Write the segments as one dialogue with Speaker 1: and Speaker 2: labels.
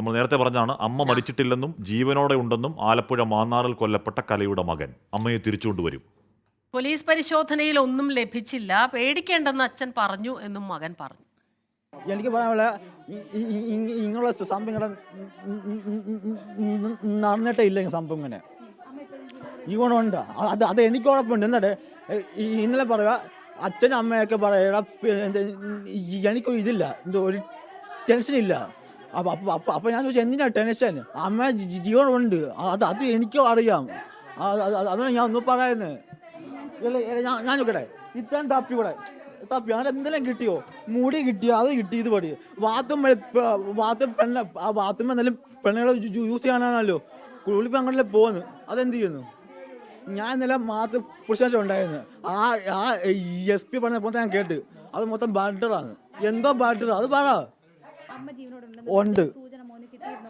Speaker 1: നമ്മൾ നേരത്തെ പറഞ്ഞാണ് അമ്മ മരിച്ചിട്ടില്ലെന്നും ജീവനോടെ ഉണ്ടെന്നും ആലപ്പുഴ മാന്നാറിൽ കൊല്ലപ്പെട്ട കലയുടെ മകൻ. അമ്മയെ തിരിച്ചുകൊണ്ടുവരും
Speaker 2: പോലീസ് പരിശോധനയിൽ ഒന്നും ലഭിച്ചില്ല. പേടിക്കേണ്ടെന്ന് അച്ഛൻ പറഞ്ഞു എന്നും മകൻ പറഞ്ഞു.
Speaker 3: എനിക്ക് പറയാനുള്ള ഇങ്ങനെയുള്ള സംഭവം ഇങ്ങനെ നടന്നിട്ടേ ഇല്ല സംഭവം ഇങ്ങനെ. ഈ ഗുണമുണ്ട് അത് അത് എനിക്ക് കുഴപ്പമുണ്ട് എന്നിട്ട് ഇന്നലെ പറയുക അച്ഛനും അമ്മയൊക്കെ പറയണ എനിക്കൊരു ഇതില്ല എന്തോ ഒരു ടെൻഷൻ ഇല്ല അപ്പൊ അപ്പൊ അപ്പൊ ഞാൻ ചോദിച്ചു എന്തിനാ ടെൻഷൻ? അമ്മ ജീവനുണ്ട്. അത് അത് എനിക്കും അറിയാം. അത് അത് അതാണ് ഞാൻ ഒന്നും പറയുന്നത് ഞാൻ ഞാൻ നോക്കട്ടെ ഇത്രയും തപ്പി കൂടെ തപ്പി അങ്ങനെ എന്തെല്ലാം കിട്ടിയോ? മുടി കിട്ടിയോ അത് കിട്ടി ഇത് പടി. വാത്തും വാത്തും പെണ്ണ ആ വാത്തും എന്തെങ്കിലും പെണ്ണുകളെ യൂസ് ചെയ്യാനാണല്ലോ. കുളിപ്പ് അങ്ങനെ പോകുന്നു അതെന്ത് ചെയ്യുന്നു? ഞാൻ ഇന്നലെ മാത്ത് പുരുഷ ഉണ്ടായിരുന്നു. ആ ആ എസ് പി പറഞ്ഞപ്പോൾ ഞാൻ കേട്ട്. അത് മൊത്തം ബാറ്ററാണ് എന്തോ ബാറ്റർ അത് പറ. ഉണ്ട്.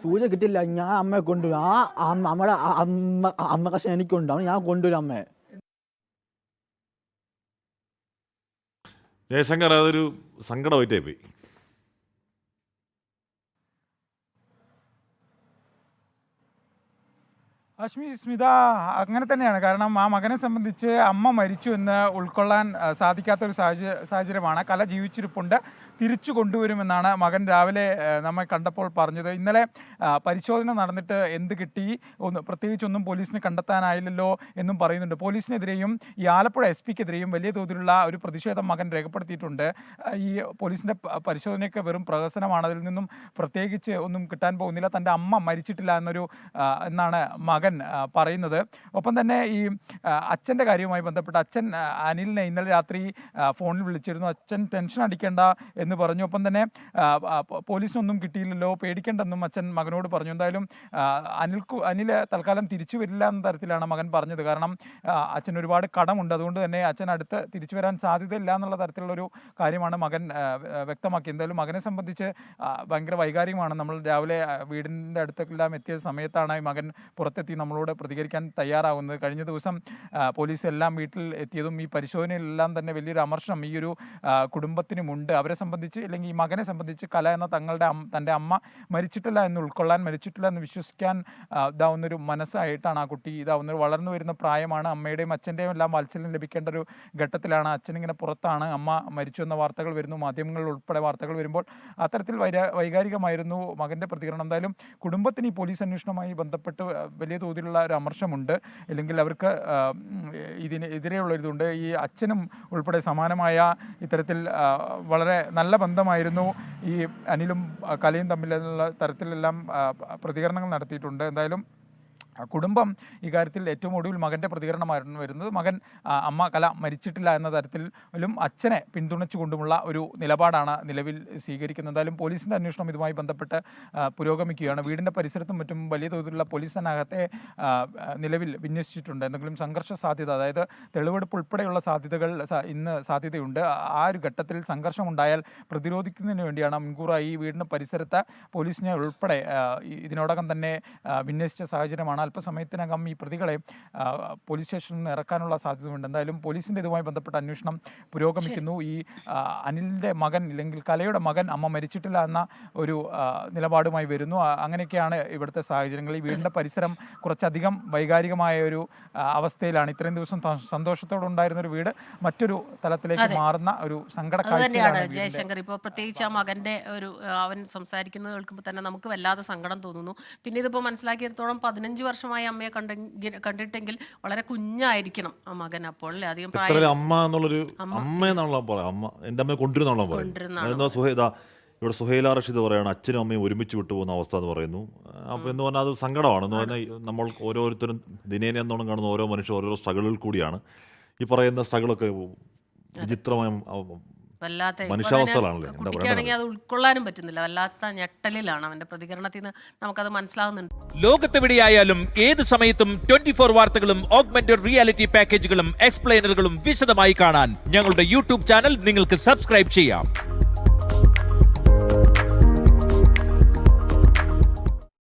Speaker 4: സൂചന
Speaker 3: കിട്ടില്ല. ഞാൻ അമ്മയെ കൊണ്ടുവരും ആ അമ്മ നമ്മുടെ അമ്മ അമ്മ കഷ്ണം എനിക്കുണ്ട്. ഞാൻ കൊണ്ടുവരും അമ്മയെ.
Speaker 1: ജയശങ്കർ അതൊരു സങ്കടമായിട്ടേ പോയി.
Speaker 5: അശ്മി സ്മിത അങ്ങനെ തന്നെയാണ്. കാരണം ആ മകനെ സംബന്ധിച്ച് അമ്മ മരിച്ചു എന്ന് ഉൾക്കൊള്ളാൻ സാധിക്കാത്ത ഒരു സാഹചര്യ സാഹചര്യമാണ്. കല ജീവിച്ചിരിപ്പുണ്ട്. തിരിച്ചു കൊണ്ടുവരുമെന്നാണ് മകൻ രാവിലെ നമ്മൾ കണ്ടപ്പോൾ പറഞ്ഞത്. ഇന്നലെ പരിശോധന നടന്നിട്ട് എന്ത് കിട്ടി? ഒന്ന് പ്രത്യേകിച്ചൊന്നും പോലീസിന് കണ്ടെത്താനായില്ലല്ലോ എന്നും പറയുന്നുണ്ട്. പോലീസിനെതിരെയും ഈ ആലപ്പുഴ എസ് പിക്കെതിരെയും വലിയ തോതിലുള്ള ഒരു പ്രതിഷേധം മകൻ രേഖപ്പെടുത്തിയിട്ടുണ്ട്. ഈ പോലീസിന്റെ പരിശോധനയൊക്കെ വെറും പ്രഹസനമാണ്. അതിൽ നിന്നും പ്രത്യേകിച്ച് ഒന്നും കിട്ടാൻ പോകുന്നില്ല. തന്റെ അമ്മ മരിച്ചിട്ടില്ല എന്നൊരു എന്നാണ് മകൻ പറയുന്നത്. ഒപ്പം തന്നെ ഈ അച്ഛന്റെ കാര്യവുമായി ബന്ധപ്പെട്ട് അച്ഛൻ അനിലിനെ ഇന്നലെ രാത്രി ഫോണിൽ വിളിച്ചിരുന്നു. അച്ഛൻ ടെൻഷൻ അടിക്കേണ്ട എന്ന് പറഞ്ഞു. ഒപ്പം തന്നെ പോലീസിനൊന്നും കിട്ടിയില്ലല്ലോ പേടിക്കേണ്ടെന്നും അച്ഛൻ മകനോട് പറഞ്ഞു. എന്തായാലും അനിൽക്കു അനിൽ തൽക്കാലം തിരിച്ചു വരില്ല എന്ന തരത്തിലാണ് മകൻ പറഞ്ഞത്. കാരണം അച്ഛൻ ഒരുപാട് കടമുണ്ട്. അതുകൊണ്ട് തന്നെ അച്ഛൻ അടുത്ത് തിരിച്ചു വരാൻ സാധ്യതയില്ല എന്നുള്ള തരത്തിലുള്ളൊരു കാര്യമാണ് മകൻ വ്യക്തമാക്കി എന്തായാലും മകനെ സംബന്ധിച്ച് ഭയങ്കര വൈകാരികമാണ്. നമ്മൾ രാവിലെ വീടിന്റെ അടുത്തെല്ലാം എത്തിയ സമയത്താണ് മകൻ പുറത്തെത്തി. നമ്മളോട് പ്രതികരിക്കാൻ തയ്യാറാകുന്നത് കഴിഞ്ഞ ദിവസം പോലീസ് എല്ലാം വീട്ടിൽ എത്തിയതും ഈ പരിശോധനയിലെല്ലാം തന്നെ വലിയൊരു അമർഷം ഈ ഒരു കുടുംബത്തിനുമുണ്ട്. അവരെ സംബന്ധിച്ച് അല്ലെങ്കിൽ ഈ മകനെ സംബന്ധിച്ച് കല എന്ന തങ്ങളുടെ തന്റെ അമ്മ മരിച്ചിട്ടില്ല എന്ന് ഉൾക്കൊള്ളാൻ മരിച്ചിട്ടില്ല എന്ന് വിശ്വസിക്കാൻ ഇതാവുന്നൊരു മനസ്സായിട്ടാണ് ആ കുട്ടി ഇതാവുന്ന വളർന്നു വരുന്ന പ്രായമാണ് അമ്മയുടെയും അച്ഛന്റെയും എല്ലാം വാത്സല്യം ലഭിക്കേണ്ട ഒരു ഘട്ടത്തിലാണ് അച്ഛൻ ഇങ്ങനെ പുറത്താണ് അമ്മ മരിച്ചു എന്ന വാർത്തകൾ വരുന്നു. മാധ്യമങ്ങളിൽ ഉൾപ്പെടെ വാർത്തകൾ വരുമ്പോൾ അത്തരത്തിൽ വൈകാരികമായിരുന്നു മകന്റെ പ്രതികരണം. എന്തായാലും കുടുംബത്തിന് ഈ പോലീസ് അന്വേഷണവുമായി ബന്ധപ്പെട്ട് വലിയ വലിയ തോതിലുള്ള ഒരു അമർഷമുണ്ട്. അല്ലെങ്കിൽ അവർക്ക് ഇതിന് എതിരെയുള്ള ഇതുണ്ട്. ഈ അച്ഛനും ഉൾപ്പെടെ സമാനമായ ഇത്തരത്തിൽ വളരെ നല്ല ബന്ധമായിരുന്നു ഈ അനിലും കലയും തമ്മിലുള്ള തരത്തിലെല്ലാം പ്രതികരണങ്ങൾ നടത്തിയിട്ടുണ്ട്. എന്തായാലും കുടുംബം ഇക്കാര്യത്തിൽ ഏറ്റവും ഒടുവിൽ മകന്റെ പ്രതികരണമായിരുന്നു വരുന്നത്. മകൻ അമ്മ കല മരിച്ചിട്ടില്ല എന്ന തരത്തിലും അച്ഛനെ പിന്തുണച്ചുകൊണ്ടുമുള്ള ഒരു നിലപാടാണ് നിലവിൽ സ്വീകരിക്കുന്നത്. എന്തായാലും പോലീസിന്റെ അന്വേഷണം ഇതുമായി ബന്ധപ്പെട്ട് പുരോഗമിക്കുകയാണ്. വീടിന്റെ പരിസരത്തും മറ്റും വലിയ തോതിലുള്ള പോലീസ് സന്നാഹത്തെ നിലവിൽ വിന്യസിച്ചിട്ടുണ്ട്. എന്തെങ്കിലും സംഘർഷ സാധ്യത അതായത് തെളിവെടുപ്പ് ഉൾപ്പെടെയുള്ള സാധ്യതകൾ ഇന്ന് സാധ്യതയുണ്ട്. ആ- ഒരു ഘട്ടത്തിൽ സംഘർഷം ഉണ്ടായാൽ പ്രതിരോധിക്കുന്നതിന് വേണ്ടിയാണ് മുൻകൂറായി വീടിന് പരിസരത്ത് പോലീസിനെ ഉൾപ്പെടെ ഇതിനോടകം തന്നെ വിന്യസിച്ച സാഹചര്യമാണ് അല്പസമയത്തിനകം ഈ പ്രതികളെ പോലീസ് സ്റ്റേഷനിൽ നിന്ന് ഇറക്കാനുള്ള സാധ്യതയുണ്ട് എന്തായാലും പോലീസിന്റെ ഇതുമായി ബന്ധപ്പെട്ട അന്വേഷണം പുരോഗമിക്കുന്നു. ഈ അനിലിന്റെ മകൻ അല്ലെങ്കിൽ കലയുടെ മകൻ അമ്മ മരിച്ചിട്ടില്ല എന്ന ഒരു നിലപാടുമായി വരുന്നു. അങ്ങനെയൊക്കെയാണ് ഇവിടുത്തെ സാഹചര്യങ്ങൾ. ഈ വീടിന്റെ പരിസരം കുറച്ചധികം വൈകാരികമായ ഒരു അവസ്ഥയിലാണ്. ഇത്രയും ദിവസം സന്തോഷത്തോടെ ഉണ്ടായിരുന്ന ഒരു വീട് മറ്റൊരു തലത്തിലേക്ക്. മാറുന്ന ഒരു സങ്കട കാഴ്ചയാണ്
Speaker 2: ജയശങ്കർ. ഇപ്പോൾ പ്രത്യേകിച്ച് ആ മകന്റെ ഒരു അവൻ സംസാരിക്കുന്നത് കേൾക്കുമ്പോൾ തന്നെ നമുക്ക് വല്ലാതെ സങ്കടം തോന്നുന്നു. പിന്നെ ഇതിപ്പോൾ മനസ്സിലാക്കിയിടത്തോളം പതിനഞ്ച് വർഷമായി അമ്മയെ കണ്ടെങ്കിൽ കണ്ടിട്ടെങ്കിൽ വളരെ കുഞ്ഞായിരിക്കണം ആ മകൻ അപ്പോൾ. അല്ലേ? അധികം പ്രായം
Speaker 1: അമ്മ എന്നുള്ളൊരു
Speaker 2: അമ്മ.
Speaker 1: പറയാം. അമ്മ എന്റെ അമ്മയെ കൊണ്ടിരുന്നാണല്ലോ പറയും. സുഹേദ ഇവിടെ സുഹൈല റഷീദ് പറയുകയാണ് അച്ഛനും അമ്മയും ഒരുമിച്ച് വിട്ടുപോകുന്ന അവസ്ഥ എന്ന് പറയുന്നു. അപ്പോൾ എന്ന് പറഞ്ഞാൽ അത് സങ്കടമാണ്. എന്ന് പറഞ്ഞാൽ നമ്മൾ ഓരോരുത്തരും ദിനേന എന്നോണം കാണുന്ന ഓരോ മനുഷ്യർ ഓരോ സ്ട്രഗിളിൽ കൂടിയാണ്. ഈ പറയുന്ന സ്ട്രഗിളൊക്കെ വിചിത്രമായ
Speaker 2: വല്ലാത്ത
Speaker 1: മനുഷ്യാവസ്ഥകളാണല്ലോ? എന്താ
Speaker 2: കുട്ടിക്കാണെങ്കിൽ അത് ഉൾക്കൊള്ളാനും പറ്റുന്നില്ല. വല്ലാത്ത ഞെട്ടലിലാണ് അവന്റെ പ്രതികരണത്തിൽ നിന്ന് നമുക്കത് മനസ്സിലാവുന്നുണ്ട്.
Speaker 6: ലോകത്തെവിടെയായാലും ഏത് സമയത്തും ട്വന്റി ഫോർ വാർത്തകളും ഓഗ്മെന്റഡ് റിയാലിറ്റി പാക്കേജുകളും എക്സ്പ്ലെയിനറുകളും വിശദമായി കാണാൻ ഞങ്ങളുടെ യൂട്യൂബ് ചാനൽ നിങ്ങൾക്ക് സബ്സ്ക്രൈബ് ചെയ്യാം.